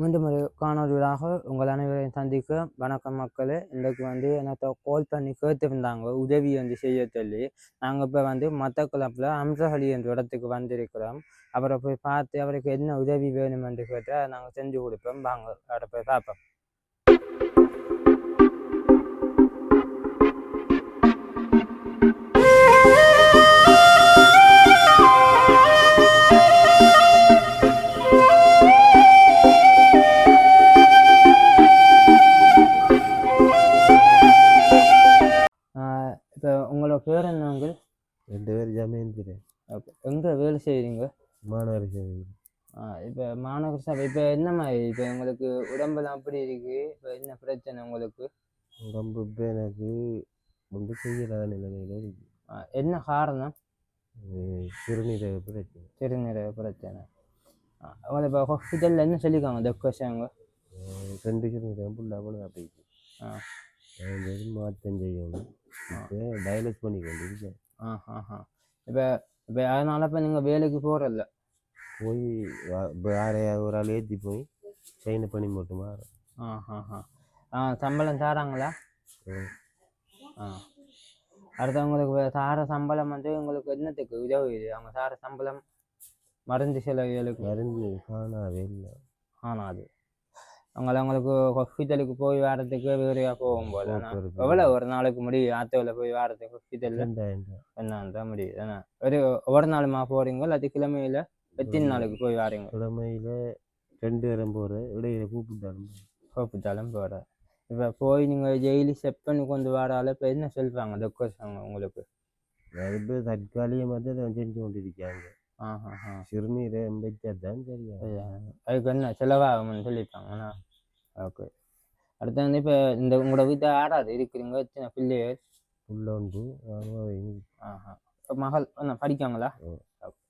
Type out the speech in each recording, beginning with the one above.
மீண்டும் ஒரு காணொலியாக உங்கள் அனைவரையும் சந்திக்க வணக்கம் மக்களே. இன்றைக்கு வந்து என்னத்த கால் பண்ணி கேட்டிருந்தாங்க. உதவி வந்து செய்ய சொல்லி நாங்கள் இப்போ வந்து மத்தக்குளப்பில் அம்சஹலி என்ற இடத்துக்கு வந்திருக்கிறோம். அவரை போய் பார்த்து அவருக்கு என்ன உதவி வேணும் என்று கேட்டால் நாங்கள் செஞ்சு கொடுப்போம். வாங்க அவரை போய் பார்ப்போம். இப்போ உங்களோட பேர் என்னங்க ரெண்டு பேர் ஜமீன்திரு ஓகே எங்கே வேலை செய்கிறீங்க மாநகர சேவை இப்போ மாநகர சபை இப்போ என்ன மாதிரி இப்போ உங்களுக்கு உடம்பெல்லாம் அப்படி இருக்கு? இப்போ என்ன பிரச்சனை உங்களுக்கு? உடம்பு இப்போ எனக்கு வந்து செய்யலாத நிலைமையில இருக்கு. ஆ, என்ன காரணம்? சிறுநீரக பிரச்சனை. சிறுநீரக பிரச்சனை. உங்களை இப்போ ஹாஸ்பிட்டலில் என்ன சொல்லியிருக்காங்க அஹ் ரெண்டு சிறுநீரகம் ஃபுல்லாக அவ்வளோ போயிடுச்சு ஆ. மாற்றம் செய்யணும். இப்போ டயலஸ் பண்ணி கொண்டு இருக்கேன் ஆ ஆ ஆ. இப்போ இப்போ அதனால இப்போ நீங்கள் வேலைக்கு போகிறல்ல போய் வா- இப்போ யாரையாவது ஒரு ஆள் ஏற்றி போய் செயினை பண்ணி மட்டும் ஆ ஆ ஆ. ஆ சம்பளம் தராங்களா. ஆ. அடுத்து உங்களுக்கு வே- தார சம்பளம் வந்து உங்களுக்கு என்னத்துக்கு உதவுது? அவங்க தார சம்பளம் மருந்து செலவுகளுக்கு மருந்து காணாவே இல்லை காணாது. அவங்கள அவங்களுக்கு ஹாஸ்பிட்டலுக்கு போய் வரதுக்கு வேறையாக போகும் போது போக்குவரத்து. எவ்வளோ ஒரு நாளைக்கு முடியும் ஆத்தோவில் போய் வரதுக்கு ஹாஸ்பிட்டலில் ரூபா. என்னன்றா முடியுது என்ன ஒரு ஒரு நாளுமா போகிறீங்க இல்லாட்டி கிழமையில எத்தனை நாளைக்கு போய் வரீங்க? கிழமையில ரெண்டு பேரும் போகிற இடையில கூப்பிட்டாலும் ஹாஸ்பிட்டலும் போகிற இப்போ போய் நீங்கள் டெய்லி செக் பண்ணி கொண்டு வரால இப்போ என்ன சொல்கிறாங்க டாக்டர்ஸ் அவங்க உங்களுக்கு? தற்காலிகமாக தான் செஞ்சு கொண்டிருக்காங்க. சிறுநீரகம் வச்சா தான் ஐயா, அதுக்கு என்ன செலவாகும்னு சொல்லியிருப்பாங்கண்ணா ஓகே. அடுத்து வந்து இப்போ இந்த உங்களோட வீட்டை ஆறாது இருக்கிறீங்க? எத்தனை பிள்ளைகள் உள்ளொன்று ஆஹா மகள் என்ன படிக்காங்களா.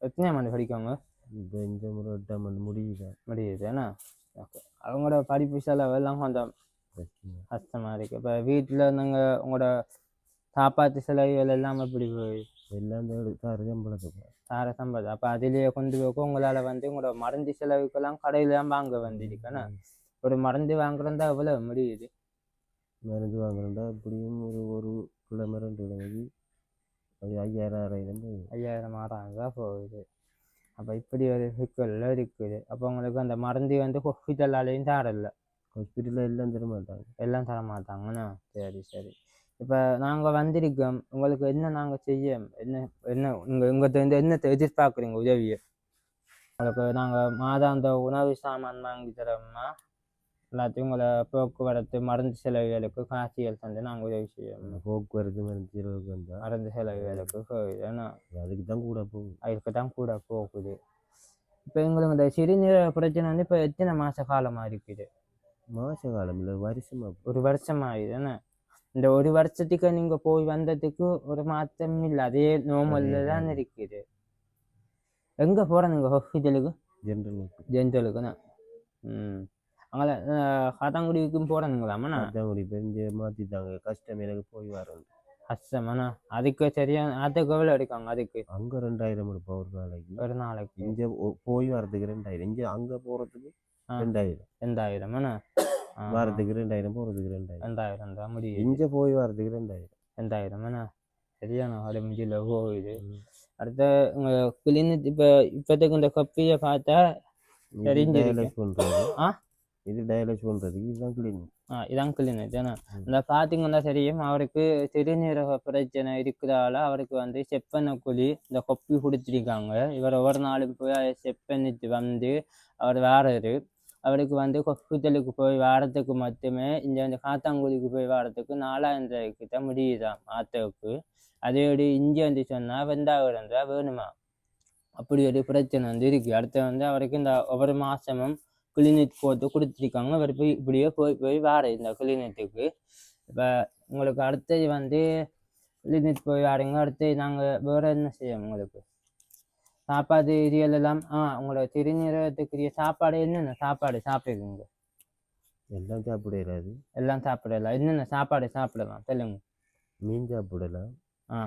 எத்தனை ஆண்டு படிக்காங்க? இப்போ இந்த முறை எட்டாம் ஆண்டு முடியுதான் முடியுது என்ன? ஓகே. அவங்களோட படிப்பு செலவு எல்லாம் கொஞ்சம் கஷ்டமாக இருக்குது இப்போ வீட்டில் நாங்கள் உங்களோட சாப்பாட்டு செலவுகள் எல்லாம் எப்படி போய்? எல்லாம் சம்பளத்துக்கு சார சம்பளம் அப்போ அதிலேயே கொண்டு போய் உங்களால் வந்து உங்களோட மருந்து செலவுக்கெல்லாம் கடையில் தான் வாங்க வேண்டியிருக்கேன்னா ஒரு மருந்து வாங்குறதா எவ்வளோ முடியுது? மருந்து வாங்குறேன்டா எப்படியும் ஒரு ஒரு கிழமை ரெண்டு கிழமைக்கு அது ஐயாயிரம் ஆறாயிரம் ஐயாயிரம் ஆறாயிரம் தான் போகுது. அப்போ இப்படி ஒரு சிக்கல்ல இருக்குது. அப்போ உங்களுக்கு அந்த மருந்து வந்து ஹாஸ்பிட்டலாலேயும் தரல. ஹாஸ்பிட்டலில் எல்லாம் தர மாட்டாங்க எல்லாம் தர மாட்டாங்கண்ணா சரி சரி. இப்போ நாங்கள் வந்திருக்கோம். உங்களுக்கு என்ன நாங்கள் செய்ய என்ன என்ன உங்கள் உங்கள்கிட்ட என்னத்தை எதிர்பார்க்குறீங்க உதவியை? உங்களுக்கு நாங்கள் மாதாந்த உணவு சாமான் வாங்கி தரோம்னா எல்லாத்தையும் உங்களை போக்குவரத்து மருந்து செலவுகளுக்கு காட்சிகள் தந்து நாங்கள் உதவி செய்யணும் போக்குவரத்து மருந்து செலவுக்கு வந்தால் மருந்து செலவுகளுக்கு போகுது. ஏன்னா அதுக்கு தான் கூட போகும் அதுக்கு தான் கூட போகுது. இப்போ எங்களுக்கு இந்த சிறுநீரக பிரச்சனை வந்து இப்போ எத்தனை மாத காலமாக இருக்குது? மாச காலம் இல்லை வருஷமாக ஒரு வருஷம் ஆகுது என்ன? இந்த ஒரு வருஷத்துக்கு நீங்க போய் வந்ததுக்கு ஒரு மாற்றம் இல்லை. அதே நோமல்ல தான் இருக்குது. எங்க போறீங்க ஹாஸ்பிட்டலுக்கு ஜென்ரல் ஜென்டலுக்குண்ணா ம் அங்கே காத்தாங்குடிக்கும் ஒரு இப்போ இங்கே மாற்றிட்டாங்க கஷ்டம் எனக்கு போய் வரேன். கஷ்டமாண்ணா அதுக்கு சரியா அதுக்கு எவ்வளோ எடுக்காங்க அதுக்கு? அங்கே ரெண்டாயிரம் எடுப்போம் ஒரு நாளைக்கு. ஒரு நாளைக்கு. இங்கே போய் வரதுக்கு ரெண்டாயிரம். இங்கே அங்கே போகிறதுக்கு. ரெண்டாயிரம். வாரத்துக்கு ரெண்டாயிரம் போகிறதுக்கு ரெண்டாயிரம் ரெண்டாயிரம் தான் முடியுது. இங்கே போய் வரதுக்கு ரெண்டாயிரம் ரெண்டாயிரம்ண்ணா சரியாண்ணா அது முடியல போகுது. அடுத்த உங்கள் கிளினிக் இப்போ இப்போதைக்கு இந்த கப்பியை பார்த்தா தெரிஞ்சிருக்கு. பண்ணுறது ஆ? இது டயலைஸ் பண்ணுறதுக்கு இதுதான் கிளீனிக் ஆ இதான் கிளினிக் ம். இந்த பார்த்தீங்கன்னா தெரியும் அவருக்கு சிறுநீரக பிரச்சனை இருக்கிறதால அவருக்கு வந்து செப்பனை குழி இந்த கொப்பி கொடுத்துருக்காங்க இவர் ஒவ்வொரு நாளும் போய் அதை செப் பண்ணிட்டு வந்து அவர் வாராரு அவருக்கு வந்து ஹாஸ்பிட்டலுக்கு போய் வாரத்துக்கு மட்டுமே இந்த வந்து காத்தாங்குடிக்கு போய் வாரத்துக்கு நாலாயிரம் ரூபாய்க்கு தான் முடியுதாம் ஆத்தோவுக்கு ஒரு இஞ்சி வந்து சொன்னால் வெந்தாயிரம் ரூபா வேணுமா அப்படி ஒரு பிரச்சனை வந்து இருக்குது அடுத்து வந்து அவருக்கு இந்த ஒவ்வொரு மாதமும் கிளினிக் போட்டு கொடுத்துருக்காங்க அவர் போய் இப்படியே போய் போய் வார இந்த கிளினிக்கு இப்போ உங்களுக்கு அடுத்தது வந்து கிளினிக் போய் வாருங்க அடுத்து நாங்கள் வேறு என்ன செய்வோம் உங்களுக்கு சாப்பாடு இதுகள் எல்லாம் ஆ உங்களோட திருநீரகத்துக்குரிய சாப்பாடு என்னென்ன சாப்பாடு சாப்பிடுவீங்க? எல்லாம் சாப்பிடலாது எல்லாம் சாப்பிடலாம் என்னென்ன சாப்பாடு சாப்பிடலாம்? சொல்லுங்க. மீன் சாப்பிடலாம். ஆ.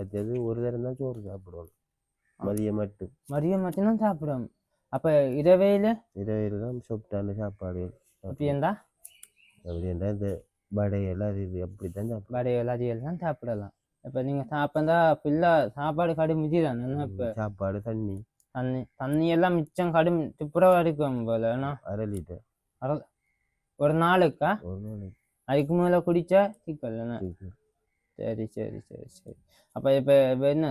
அது ஒரு தரம் தான் சோறு சாப்பிடணும் மதியம் மட்டும். மதியம் மட்டும்தான் சாப்பிடும். அப்போ இரவையில் இரவில் தான் சாப்பிட்டான சாப்பாடு. அப்படி இருந்தா அப்படி இருந்தால் இந்த வடையெல்லாம் அது இது அப்படி தான் சாப்பிடுவோம். வடைகள் அது தான் சாப்பிடலாம். இப்போ நீங்கள் சாப்பிட்டா ஃபுல்லாக சாப்பாடு கடுமிச்சு தானே இப்போ? சாப்பாடு தண்ணி. தண்ணி தண்ணி எல்லாம் மிச்சம் கடும் துப்புரவாக இருக்கும் போல. அரை லிட்டர் ஒரு நாளுக்கா? ஒரு நாளைக்கு. அதுக்கு மேலே குடிச்சா சிக்கல் என்ன? இருக்கு. சரி சரி சரி சரி. அப்போ இப்போ என்ன?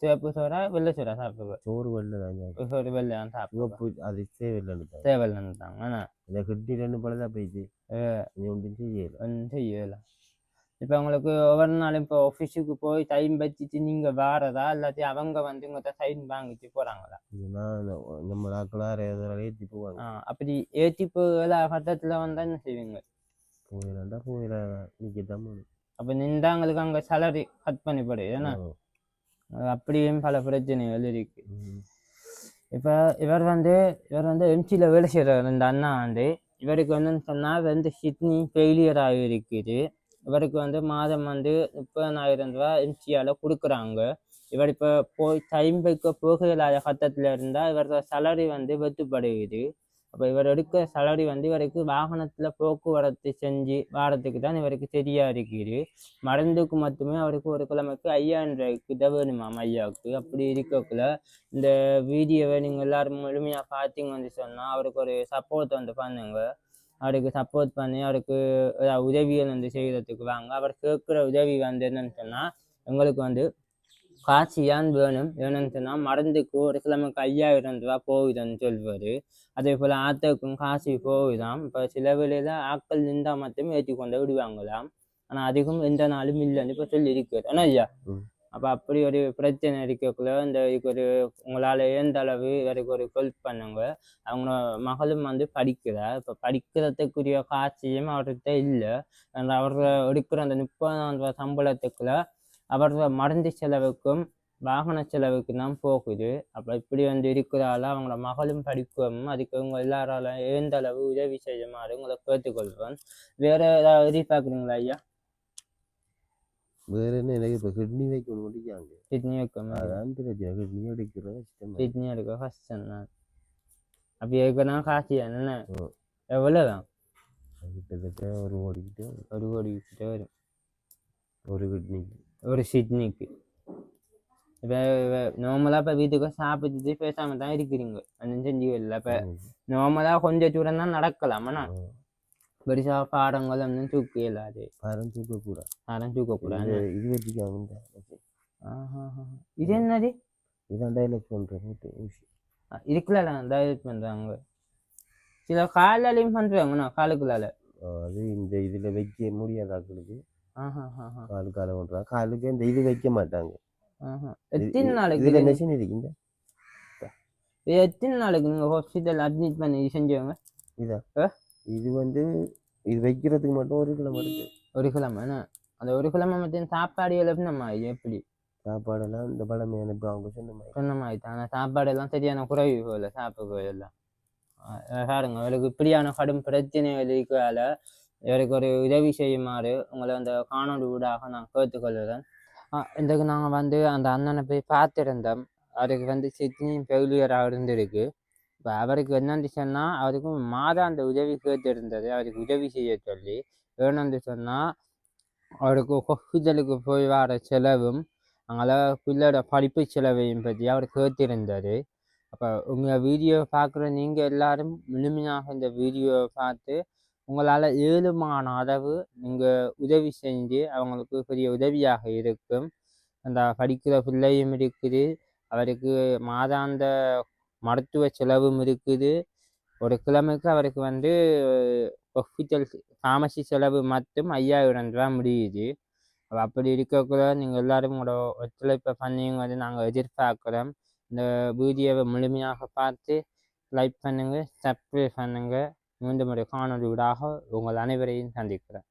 சிவப்பு சோறா வெள்ளை சோறா சாப்பிடுவேன் சோறு வெள்ளை தான் சாப்பிடுவோம். சோறு வெள்ளை தான் சாப்பிடுவேன் சிவப்பு அது தேவையில்லைன்னு தான். தேவையில்லைன்னுட்டாங்க ஆனால் இந்த கிட்னி ரெண்டு பழம் தான் போயிடுச்சு. ஒன்றும் செய்யல. ஒன்றும் செய்யலாம் இப்போ உங்களுக்கு ஒவ்வொரு நாளும் இப்போ ஆஃபீஸுக்கு போய் டைம் வச்சுட்டு நீங்கள் வாரதா? இல்லாட்டி அவங்க வந்து உங்கள்கிட்ட சைன் வாங்கிட்டு போகிறாங்களா நம்ம எதாவது ஏற்றி போவாங்க அப்படி ஏற்றி போகிற கட்டத்தில் வந்தால் என்ன செய்வீங்க? போயிடலாண்டா போயிடலாம் நிற்க தான் அப்போ நின்றாங்களுக்கு அங்கே சேலரி கட் பண்ணி போடு ஏன்னா? அப்படியும் பல பிரச்சனைகள் இருக்கு. இப்போ இவர் வந்து இவர் வந்து எம்சியில் வேலை செய்கிறார் இந்த அண்ணா வந்து. இவருக்கு வந்து சொன்னால் வந்து கிட்னி ஃபெயிலியர் ஆகியிருக்குது இவருக்கு வந்து மாதம் வந்து முப்பதாயிரம் ரூபா எம்சியால் கொடுக்குறாங்க. இவர் இப்போ போய் டைம் வைக்க போகலாத கட்டத்தில் இருந்தால் இவரோட சேலரி வந்து வெட்டுப்படுகிறது அப்போ இவர் எடுக்கிற சேலரி வந்து இவருக்கு வாகனத்தில் போக்குவரத்து செஞ்சு வாரத்துக்கு தான் இவருக்கு சரியா இருக்குது. மருந்துக்கு மட்டுமே அவருக்கு ஒரு கிழமைக்கு ஐயாயிரம் ரூபாய்க்கு தான் வேணுமாம் ஐயாவுக்கு அப்படி இருக்கக்குள்ள இந்த வீடியோவை நீங்கள் எல்லாரும் முழுமையாக பார்த்தீங்கன்னு சொன்னால் அவருக்கு ஒரு சப்போர்ட் வந்து பண்ணுங்க. அவருக்கு சப்போர்ட் பண்ணி அவருக்கு உதவிகள் வந்து செய்கிறதுக்கு வாங்க. அவர் கேட்குற உதவி வந்து என்னன்னு சொன்னால் எங்களுக்கு வந்து காசு ஏன் வேணும். வேணும்னு சொன்னால் மருந்துக்கு ஒரு கிழமைக்கு ஐயாயிரம் ரூபா போகுதுன்னு சொல்வார் அதே போல் ஆட்டோக்கும் காசு போகுதாம். இப்போ சில வேளையில் ஆக்கள் நின்றால் மட்டும் ஏற்றி கொண்டு விடுவாங்களாம். ஆனால் அதிகம் எந்த நாளும் இல்லைன்னு இப்போ சொல்லி ஆனால் ஐயா அப்போ அப்படி ஒரு பிரச்சனை இருக்கக்குள்ள இந்த இதுக்கு ஒரு உங்களால் எந்த அளவு இவருக்கு ஒரு ஹெல்ப் பண்ணுங்க. அவங்க மகளும் வந்து படிக்கிறா இப்போ படிக்கிறதுக்குரிய காட்சியும் அவர்கிட்ட இல்லை. அந்த அவர் எடுக்கிற அந்த முப்பதாம் சம்பளத்துக்குள்ள அவரோட மருந்து செலவுக்கும் வாகன செலவுக்கு தான் போகுது. அப்போ இப்படி வந்து இருக்கிறால அவங்கள மகளும் படிக்கவும் அதுக்கு இவங்க எல்லாராலும் எழுந்தளவு அளவு உதவி செய்யுமாறு உங்களை கேட்டுக்கொள்வேன் வேற ஏதாவது எதிர்பார்க்குறீங்களா ஐயா? வேற என்ன எனக்கு இப்போ கிட்னி வைக்கணும் முடிக்காங்க கிட்னி வைக்கும் அதான் பிரச்சனை கிட்னி எடுக்கிறது கஷ்டம் கிட்னி எடுக்க கஷ்டம் தான் அப்படி எடுக்கனா காசு என்ன. எவ்வளோதான் கிட்டத்தட்ட ஒரு ஓடிக்கிட்டு ஒரு கோடி கிட்ட வரும். ஒரு கிட்னிக்கு ஒரு சிட்னிக்கு இப்போ நார்மலாக இப்போ வீட்டுக்கு சாப்பிட்டுட்டு பேசாமல் தான் இருக்கிறீங்க. ஒன்றும் செஞ்சு இல்லை இப்போ நார்மலாக கொஞ்சம் தூரம் தான் நடக்கலாம். ஆனால் பெருசாக பாடங்கள் ஒன்றும் தூக்க இயலாது பாரம் தூக்கக்கூடாது யாரும் தூக்கக்கூடாது இது வச்சுக்காங்க. இது என்னது இதான் டைலாக் பண்ணுறேன் இதுக்குள்ள டைரக்ட் பண்ணுறாங்க சில காலாலையும் பண்ணுறாங்கண்ணா காலுக்குள்ளால ஆ, அது இந்த இதில் வைக்க முடியாத ஆட்களுக்கு ஆஹாஹாஹா. காலு காலை பண்ணுறாங்க காலுக்கு இந்த இது வைக்க மாட்டாங்க எத்தனை நாளைக்கு இதில் இது- மெஷின் இருக்கு இந்த இது எத்தனை நாளைக்கு நீங்கள் ஹாஸ்பிட்டல் அட்மிட் பண்ணி செஞ்சவங்க இதா? இது வந்து இது வைக்கிறதுக்கு மட்டும் ஒரு கிலோ இருக்கு. ஒரு கிழமை? அந்த ஒரு கிழமை மட்டும் சாப்பாடு எழுப்பினம்மா எப்படி? சாப்பாடெல்லாம் இந்த பழமையான இப்போ அவங்க சொன்ன மாதிரி? சொன்ன மாதிரி தான். சாப்பாடு எல்லாம் சரியான குறைவு போல சாப்பிட எல்லாம் அஹ் பாருங்க இவருக்கு இப்படியான கடும் பிரச்சனைகள் இருக்கிறதால இவருக்கு ஒரு உதவி செய்யுமாறு உங்களை அந்த காணொலி ஊடாக நான் கேட்டுக்கொள்கிறேன். இதுக்கு நாங்கள் வந்து அந்த அண்ணனை போய் பார்த்துருந்தோம். அவருக்கு வந்து சிட்னி ஃபெயிலியராக இருந்திருக்கு. இப்போ அவருக்கு என்னன்னு சொன்னால் அவருக்கு மாதாந்த உதவி கேட்டிருந்தது. அவருக்கு உதவி செய்ய சொல்லி வேணும்னு சொன்னால் அவருக்கு ஹாஸ்பிட்டலுக்கு போய் வர செலவும் அங்கே பிள்ளையோட படிப்பு செலவையும் பற்றி அவர் கேட்டிருந்தார். அப்போ உங்கள் வீடியோ பார்க்குற நீங்கள் எல்லாரும் முழுமையாக இந்த வீடியோவை பார்த்து உங்களால் ஏழுமான அளவு நீங்கள் உதவி செஞ்சு அவங்களுக்கு பெரிய உதவியாக இருக்கும். அந்த படிக்கிற பிள்ளையும் இருக்குது. அவருக்கு மாதாந்த மருத்துவ செலவும் இருக்குது. ஒரு கிழமைக்கு அவருக்கு வந்து ஹாஸ்பிட்டல் ஃபார்மசி செலவு மட்டும் ஐயாயிரம் ரூபா முடியுது. அப்படி இருக்கக்குள்ள நீங்கள் எல்லாரும் உங்களோட ஒத்துழைப்பை பண்ணீங்க நாங்கள் எதிர்பார்க்குறோம். இந்த வீடியோவை முழுமையாக பார்த்து லைக் பண்ணுங்கள் சப்ஸ்கிரைப் பண்ணுங்கள் மீண்டும் ஒரு காணொலி ஊடாக உங்கள் அனைவரையும் சந்திக்கிறேன்.